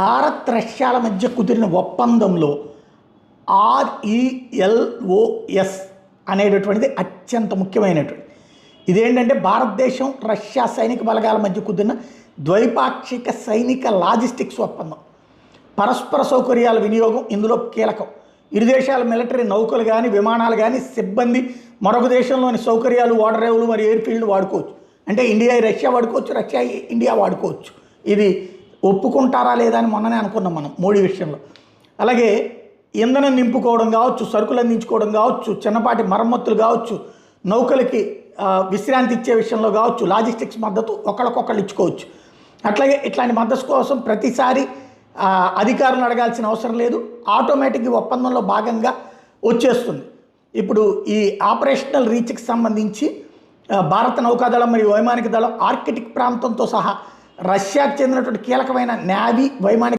భారత్ రష్యాల మధ్య కుదిరిన ఒప్పందంలో ఆర్ఈఎల్ఓఎస్ అనేటటువంటిది అత్యంత ముఖ్యమైనటువంటి ఇదేంటంటే భారతదేశం రష్యా సైనిక బలగాల మధ్య కుదిరిన ద్వైపాక్షిక సైనిక లాజిస్టిక్స్ ఒప్పందం. పరస్పర సౌకర్యాల వినియోగం ఇందులో కీలకం. ఇరు దేశాల మిలిటరీ నౌకలు కానీ విమానాలు కానీ సిబ్బంది మరొక దేశంలోని సౌకర్యాలు ఓడరేవులు మరియు ఎయిర్ఫీల్డ్ వాడుకోవచ్చు. అంటే ఇండియా రష్యా వాడుకోవచ్చు రష్యా ఇండియా వాడుకోవచ్చు. ఇది ఒప్పుకుంటారా లేదా అని మొన్ననే అనుకున్నాం మనం మోడీ విషయంలో. అలాగే ఇంధనం నింపుకోవడం కావచ్చు సరుకులు అందించుకోవడం కావచ్చు చిన్నపాటి మరమ్మతులు కావచ్చు నౌకలకి విశ్రాంతి ఇచ్చే విషయంలో కావచ్చు లాజిస్టిక్స్ మద్దతు ఒకళ్ళకొకళ్ళు ఇచ్చుకోవచ్చు. అట్లాగే ఇట్లాంటి మద్దతు కోసం ప్రతిసారి అధికారులను అడగాల్సిన అవసరం లేదు. ఆటోమేటిక్ ఒప్పందంలో భాగంగా వచ్చేస్తుంది. ఇప్పుడు ఈ ఆపరేషనల్ రీచ్కి సంబంధించి భారత నౌకాదళం మరియు వైమానిక దళం ఆర్కిటిక్ ప్రాంతంతో సహా రష్యాకు చెందినటువంటి కీలకమైన నావీ వైమానిక